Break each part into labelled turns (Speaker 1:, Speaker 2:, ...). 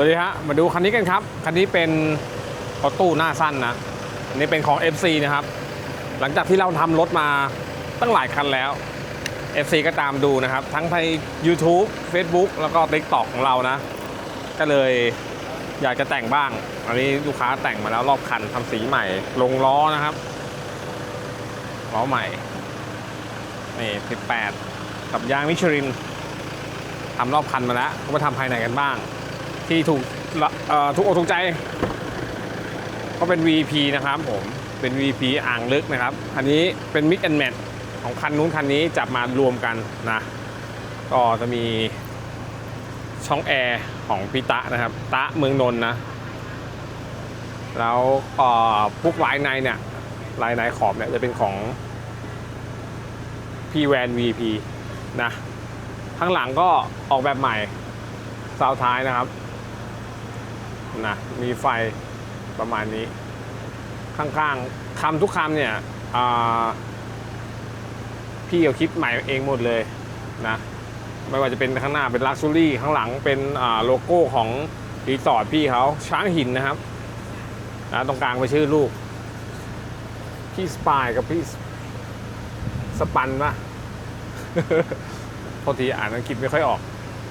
Speaker 1: สวัสดีฮะมาดูคันนี้กันครับ คันนี้เป็นรถตู้หน้าสั้นนะอันนี้เป็นของ FC นะครับ หลังจากที่เราทำรถมาตั้งหลายคันแล้ว FC ก็ตามดูนะครับ ทั้งใน YouTube Facebook แล้วก็ TikTok ของเรานะ ก็เลยอยากจะแต่งบ้าง อันนี้ลูกค้าแต่งมาแล้วรอบคันทำสีใหม่ ลงล้อนะครับล้อใหม่ นี่ 18 กับยางมิชลินทำรอบคันมาแล้ว ก็มาทำภายในกันบ้าง ที่ถูกละเอ่อถูกอกถูกใจ ก็เป็น VP นะครับผม เป็น VP อ่างลึกนะครับ อันนี้เป็น Mix and Match ของคันนู้นคันนี้จับมารวมกันนะ ก็จะมีช่องแอร์ของพีตะนะครับ ตะเมืองนนนะ แล้วพวกลายในเนี่ยลายในขอบเนี่ยจะเป็นของพีแวน VP นะ ข้างหลังก็ออกแบบใหม่ซาวท้ายนะครับ นะมีไฟประมาณนี้ ข้างๆคำทุกคำเนี่ยพี่เอาคิดใหม่เองหมดเลยนะไม่ว่าจะเป็นข้างหน้าเป็นลักซ์รี่ข้างหลังเป็นโลโก้ของรีสอร์ทพี่เขาช้างหินนะครับนะตรงกลางไปชื่อลูก พี่สปายกับพี่สปันปะพอทีอ่านอังกฤษไม่ค่อยออก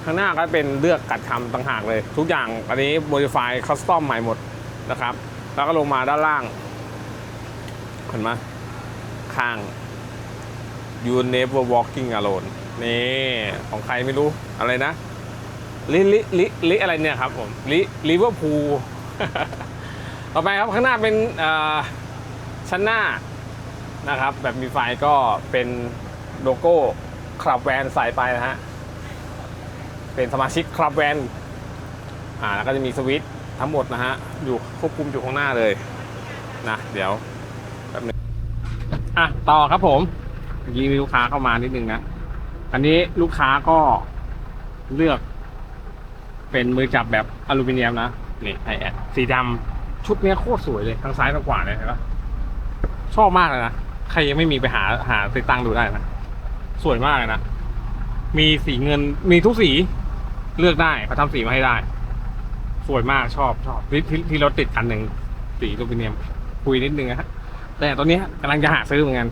Speaker 1: ข้างหน้าก็เป็นเลือกกัดคำต่างหากเลย ทุกอย่างอันนี้ modify custom ใหม่หมดนะครับ แล้วก็ลงมาด้านล่างเห็นไหมข้าง you never walking alone นี่ ของใครไม่รู้อะไรนะลิลิลิลิอะไรเนี่ยครับผมลิลิเวอร์พูลต่อไปครับข้างหน้าเป็นชั้นหน้านะครับ แบบมีไฟก็เป็นโลโก้คลับแวนใส่ไปนะฮะ เป็นสมาชิกคลับแวนอ่าแล้วก็จะมีสวิตช์ทั้งหมดนะฮะ อยู่ควบคุมอยู่ข้างหน้าเลยนะเดี๋ยวแป๊บนึงอะต่อครับผมเมื่อกี้มีลูกค้าเข้ามานิดนึงนะอันนี้ลูกค้าก็เลือก เป็นมือจับแบบอลูมิเนียมนะนี่ไอแอดสีดำชุดนี้โคตรสวยเลยทั้งซ้ายทั้งขวาเลยเห็นปะชอบมากเลยนะใครยังไม่มีไปหาหาติดตั้งดูได้นะสวยมากเลยนะมีสีเงินมีทุกสี เลือกได้เขาทำสีมาให้ได้ สวยมากชอบชอบที่ที่ที่รถติดคันหนึ่งสีลูมิเนียม คุยนิดนึงนะฮะแต่ตอนนี้กำลังจะหาซื้อเหมือนกัน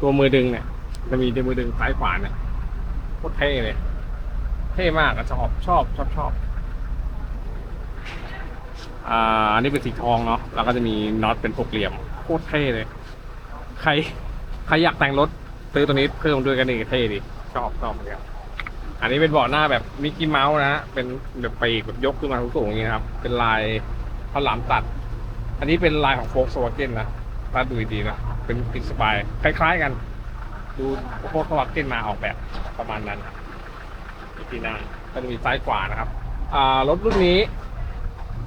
Speaker 1: ตัวมือดึงเนี่ย จะมีมือดึงซ้ายขวาเนี่ยโคตรเท่เลย เท่มากอะชอบชอบชอบชอบอ่าอันนี้เป็นสีทองเนาะแล้วก็จะมีน็อตเป็นหกเหลี่ยมโคตรเท่เลย ใครใครอยากแต่งรถซื้อตัวนี้เพิ่มด้วยกันอีกเท่ดีชอบชอบเหมือนกัน อันนี้เป็นเบาะหน้าแบบมิกกี้เมาส์นะฮะเป็นแบบปีกแบบยกขึ้นมาสูงๆอย่างนี้ครับเป็นลายข้าวหลามตัด อันนี้เป็นลายของโฟล์ s วาเกนนะถ้าดูดีนะเป็นติดสบายคล้ายๆกัน ดูโฟล์ s วาเกนมาออกแบบประมาณนั้นที่หน้าก็จะมีซ้ายขวานะครับอารถรุ่นนี้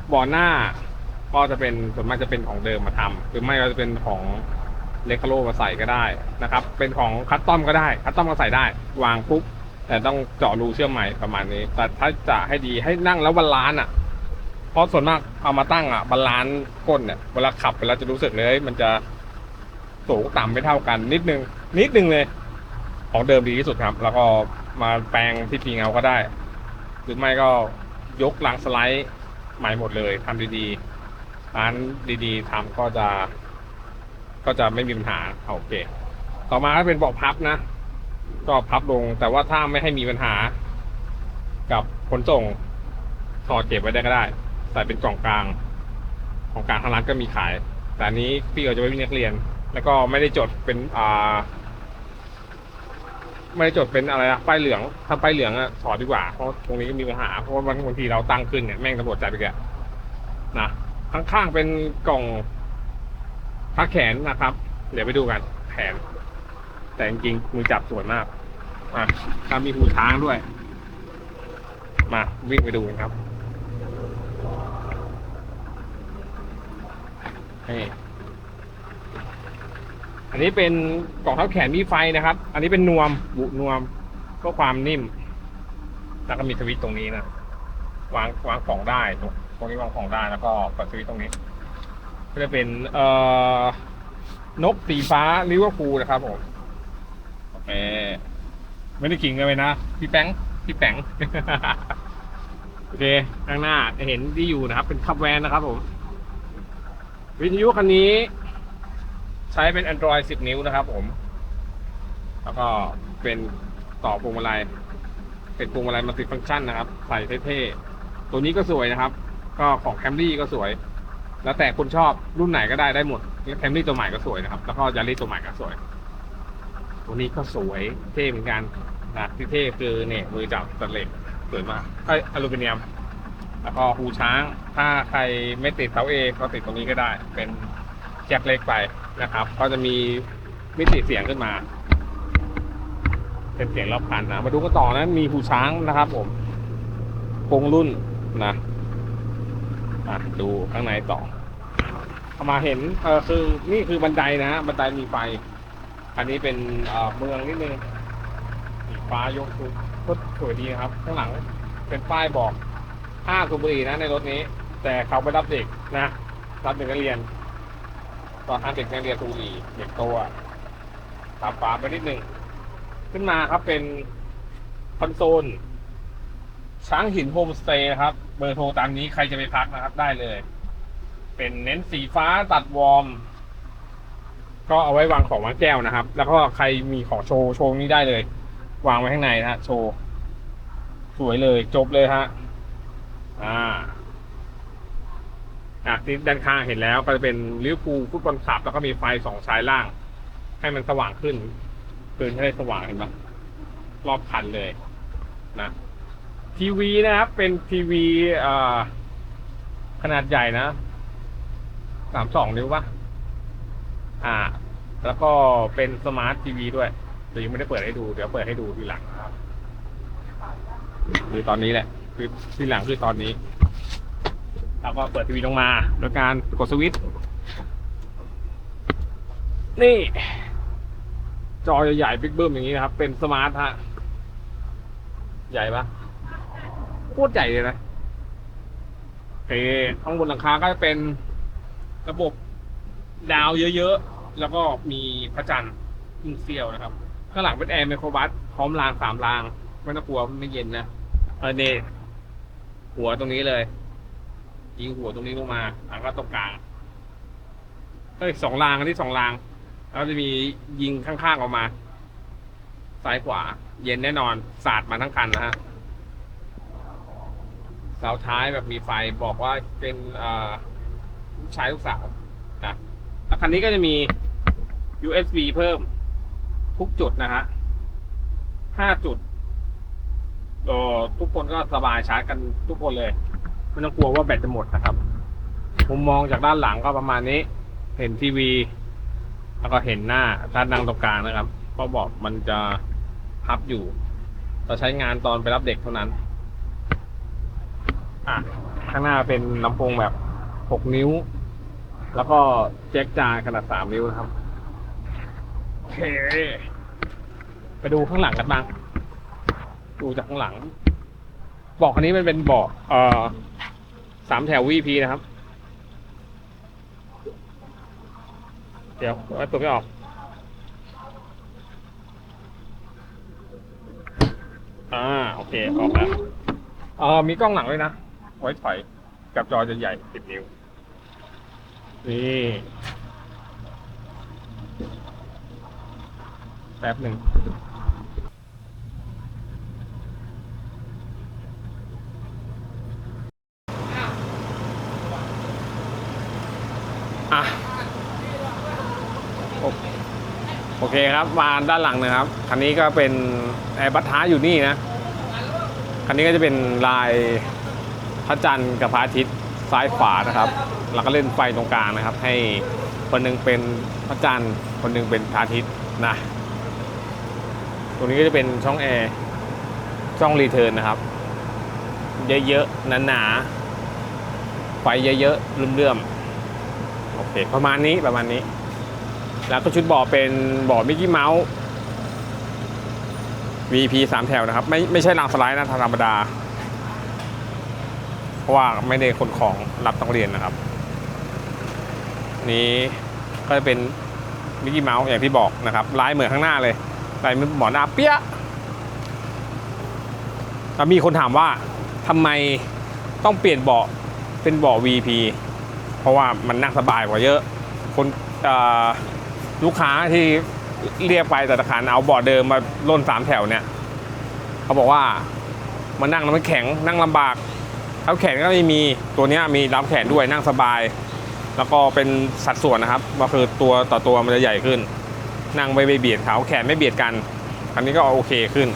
Speaker 1: เบาะหน้าก็จะเป็นส่วนมากจะเป็นของเดิมมาทำหรือไม่ก็จะเป็นของเลคาโลมาใส่ก็ได้นะครับ เป็นของคัสตอมก็ได้ คัสตอมก็ใส่ได้ วางปุ๊บ แต่ต้องเจาะรูเชื่อมใหม่ประมาณนี้ แต่ถ้าจะให้ดีให้นั่งแล้วบาลานซ์อะ เพราะส่วนมากเอามาตั้งอะบาลานซ์ก้นเนี่ยเวลาขับเวลาจะรู้สึกเลยมันจะสูงต่ำไม่เท่ากัน นิดนึง นิดนึงเลย ของเดิมดีที่สุดครับ แล้วก็มาแปลงที่ปีเงาก็ได้ หรือไม่ก็ยกลังสไลด์ใหม่หมดเลยทำดีๆร้านดีๆทำก็จะ ก็จะไม่มีปัญหาโอเค ต่อมาก็เป็นเบาะพับนะ ก็พับลง แต่ว่าถ้าไม่ให้มีปัญหา กับขนส่งถอดเก็บไว้ได้ก็ได้ ใส่เป็นกล่องกลาง ของกลางทางร้านก็มีขาย แต่อันนี้พี่เอาจะไว้วิ่งนักเรียน แล้วก็ไม่ได้จดเป็นอ่าไม่ได้จดเป็นอะไรนะป้ายเหลือง ถ้าป้ายเหลืองอะถอดดีกว่า เพราะตรงนี้ก็มีปัญหา เพราะว่าบางทีเราตั้งขึ้นเนี่ยแม่งตำรวจจับไปแกนะข้างๆเป็นกล่องพักแขนนะครับ เดี๋ยวไปดูกันแขน แต่จริงๆมือจับสวยมากอะถ้ามีหูช้างด้วย มาวิ่งไปดูกันครับนี่อันนี้เป็นกล่องเท้าแขนมีไฟนะครับ อันนี้เป็นนวมบุนวมเพื่อความนิ่ม แล้วก็มีสวิตช์ตรงนี้นะวางวางของได้ตรงตรงนี้วางของได้แล้วก็กดสวิตช์ตรงนี้ ก็จะเป็นเอ่อนกสีฟ้าลิเวอร์พูลนะครับผม ไม่ได้ขิงกันไปนะ พี่แป้งพี่แป้ง โอเคข้างหน้าจะเห็นที่อยู่นะครับ เป็นคับแวนนะครับผม วิทยุคันนี้ ใช้เป็น Android 10 นิ้วนะครับผม แล้วก็เป็นต่อพวงมาลัยเป็นพวงมาลัยมัลติฟังก์ชันนะครับ ใส่เท่ๆ ตัวนี้ก็สวยนะครับ ก็ของแคมรี่ก็สวย แล้วแต่คนชอบรุ่นไหนก็ได้ได้หมดแคมรี่ตัวใหม่ก็สวยนะครับ แล้วก็ยาริสตัวใหม่ก็สวย ตัวนี้ก็สวยเท่เหมือนกันนะที่เท่คือเนี่ยมือจับสแตนเหล็กสวยมากไออลูมิเนียม แล้วก็หูช้าง ถ้าใครไม่ติดเสาเอก็ติดตรงนี้ก็ได้ เป็นแจ็คเล็กไปนะครับ ก็จะมีมิติเสียงขึ้นมา เป็นเสียงรอบคันนะ มาดูกันต่อนะ มีหูช้างนะครับผมคงรุ่นนะอะดูข้างในต่อเข้ามาเห็นเออคือนี่คือบันไดนะฮะบันไดมีไฟ อันนี้เป็นเมืองนิดนึงสีฟ้ายกทุกก็สวยดีครับ ข้างหลังเป็นป้ายบอกห้าสูบบุหรี่นะในรถนี้ แต่เขาไปรับเด็กนะ รับเด็กนักเรียน ตอนห้ามเด็กนักเรียนสูบบุหรี่เด็กโตอะตามฟ้าไปนิดนึงขึ้นมาครับเป็นคอนโซล ช้างหินโฮมสเตย์นะครับ เบอร์โทรตามนี้ใครจะไปพักนะครับได้เลย เป็นเน้นสีฟ้าตัดวอร์ม ก็เอาไว้วางของวางแก้วนะครับ แล้วก็ใครมีของโชว์โชว์นี้ได้เลย วางไว้ข้างในนะฮะโชว์สวยเลยจบเลยฮะอ่าอะที่ด้านข้างเห็นแล้วก็จะเป็นลิเวอร์พูลฟุตบอลคลับ แล้วก็มีไฟสองชายล่าง ให้มันสว่างขึ้นเกินให้ได้สว่างเห็นปะรอบคันเลยนะทีวีนะครับ เป็นทีวีขนาดใหญ่นะสามสองนิ้วปะ อ่า แล้วก็เป็นสมาร์ททีวีด้วยแต่ยังไม่ได้เปิดให้ดู เดี๋ยวเปิดให้ดูทีหลังครับคือตอนนี้แหละคือทีหลังคือตอนนี้แล้วก็เปิดทีวีลงมา โดยการกดสวิตช์นี่ จอใหญ่ๆบิ๊กเบิ้มอย่างนี้นะครับ เป็นสมาร์ทฮะใหญ่ปะโคตรใหญ่เลยนะโอเคข้างบนหลังคาก็จะเป็นระบบ ดาวเยอะๆ แล้วก็มีพระจันทร์ขึ้นเสี้ยวนะครับ ข้างหลังเป็นแอร์ไมโครบัสพร้อมรางสามราง ไม่ต้องกลัวไม่เย็นนะเออเนหัวตรงนี้เลย ยิงหัวตรงนี้ลงมาแล้วก็ตรงกลางเอ้ยสองรางอันที่สองราง แล้วจะมียิงข้างๆออกมา ซ้ายขวา เย็นแน่นอน สาดมาทั้งคันนะฮะเสาท้ายแบบมีไฟบอกว่าเป็นอ่อลูกชายลูกสาว คันนี้ก็จะมี USB เพิ่มทุกจุดนะฮะห้าจุดโอ้ทุกคนก็สบายชาร์จกันทุกคนเลย ไม่ต้องกลัวว่าแบตจะหมดนะครับ มุมมองจากด้านหลังก็ประมาณนี้ เห็นทีวี แล้วก็เห็นหน้าด้านดังตรงกลางนะครับก็บอกมันจะพับอยู่เราใช้งานตอนไปรับเด็กเท่านั้น อะ ข้างหน้าเป็นลำโพงแบบ 6 นิ้ว แล้วก็แจ็คจานขนาด3นิ้วนะครับ โอเค ไปดูข้างหลังกันบ้าง ดูจากข้างหลังเบอกคันนี้มันเป็นเบาะเอ่อสามแถว VP นะครับ เดี๋ยวไว้เปิดไม่ออก อ่า โอเค ออกแล้วเออมีกล้องหลังด้วยนะ ไว้ถอยกับจอจะใหญ่สิบนิ้ว นี่แป๊บหนึ่งอะโอโอเคครับมาด้านหลังนะครับ คันนี้ก็เป็นแอร์บัตท้าอยู่นี่นะ คันนี้ก็จะเป็นลายพระจันทร์กับพระอาทิตย์ ซ้ายขวานะครับแล้วก็เล่นไฟตรงกลางนะครับ ให้คนหนึงเป็นพระจันทร์คนหนึงเป็นพระอาทิตย์นะตรงนี้ก็จะเป็นช่องแอร์ช่องรีเทิร์นนะครับ เยอะๆหนาๆไฟเยอะๆเลื่อมๆโอเคประมาณนี้ประมาณนี้ แล้วก็ชุดบาะเป็นบาะมิกกี้เมาส์ VP สามแถวนะครับ ไม่ไม่ใช่รางสไลด์นะธรรมดา ราะว่าไม่ได้คนของรับต้องเรียนนะครับ นี้ก็จะเป็นมิกกี้เมาส์อย่างที่บอกนะครับลายเหมือนข้างหน้าเลยลายหมอนหมอหน้าเปี้ยแล้วมีคนถามว่าทำไมต้องเปลี่ยนเบาะเป็นเบาะ VP เพราะว่ามันนั่งสบายกว่าเยอะ คนลูกค้าที่เรียกไปแต่ละคันเอาเบาะเดิมมาล่นสามแถวเนี่ย เขาบอกว่ามันนั่งแล้วมันแข็งนั่งลำบาก เท้าแขนก็ไม่มีตัวนี้มีรับแขนด้วยนั่งสบาย แล้วก็เป็นสัดส่วนนะครับก็คือตัวต่อตัวมันจะใหญ่ขึ้น นั่งไม่ไปเบียดเขาแขนไม่เบียดกัน อันนี้ก็โอเคขึ้น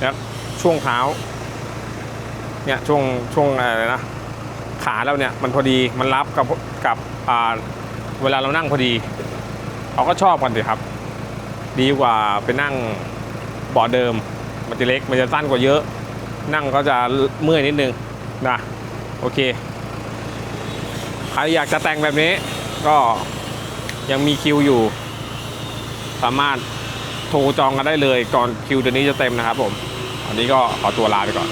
Speaker 1: แล้วช่วงเท้าเนี่ยช่วงช่วงอะไรนะขาเราเนี่ยมันพอดีมันรับกับกับเวลาเรานั่งพอดีเขาก็ชอบกันสิครับ ดีกว่าไปนั่งเบาะเดิม มันจะเล็กมันจะสั้นกว่าเยอะ นั่งก็จะเมื่อยนิดนึง นะโอเค ใครอยากจะแต่งแบบนี้ก็ยังมีคิวอยู่ สามารถโทรจองกันได้เลยก่อนคิวเดือนนี้จะเต็มนะครับผมอันนี้ก็ขอตัวลาไปก่อน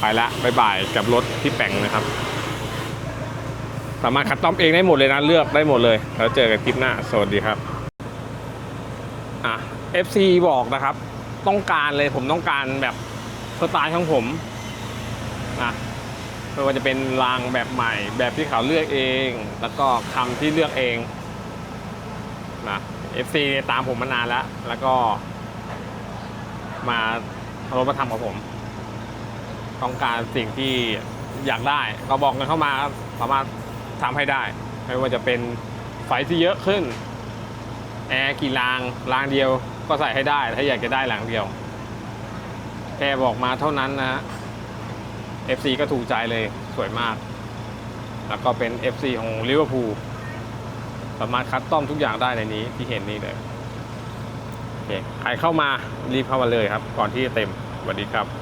Speaker 1: ไปละบายบายกับรถที่แป่งนะครับ สามารถคัดต้อมเองได้หมดเลยนะ เลือกได้หมดเลย แล้วเจอกันคลิปหน้า สวัสดีครับอะ FC บอกนะครับ ต้องการเลยผมต้องการแบบสไตล์ของผม นะไม่ว่าจะเป็นรางแบบใหม่ แบบที่เขาเลือกเอง แล้วก็คำที่เลือกเองนะ FC ตามผมมานานแล้ว แล้วก็ มาเอารถมาทำกับผม ต้องการสิ่งที่อยากได้ ก็บอกกันเข้ามาสามารถทำให้ได้ ไม่ว่าจะเป็นไฟที่เยอะขึ้น แอร์กี่ราง รางเดียวก็ใส่ให้ได้ ถ้าอยากจะได้รางเดียว แค่บอกมาเท่านั้นนะฮะ FC ก็ถูกใจเลยสวยมาก แล้วก็เป็น FC ของลิเวอร์พูลสามารถคัดต้อมทุกอย่างได้ในนี้ที่เห็นนี่เลยโอเคใครเข้ามารีบเข้ามาเลยครับ ก่อนที่จะเต็มสวัสดีครับ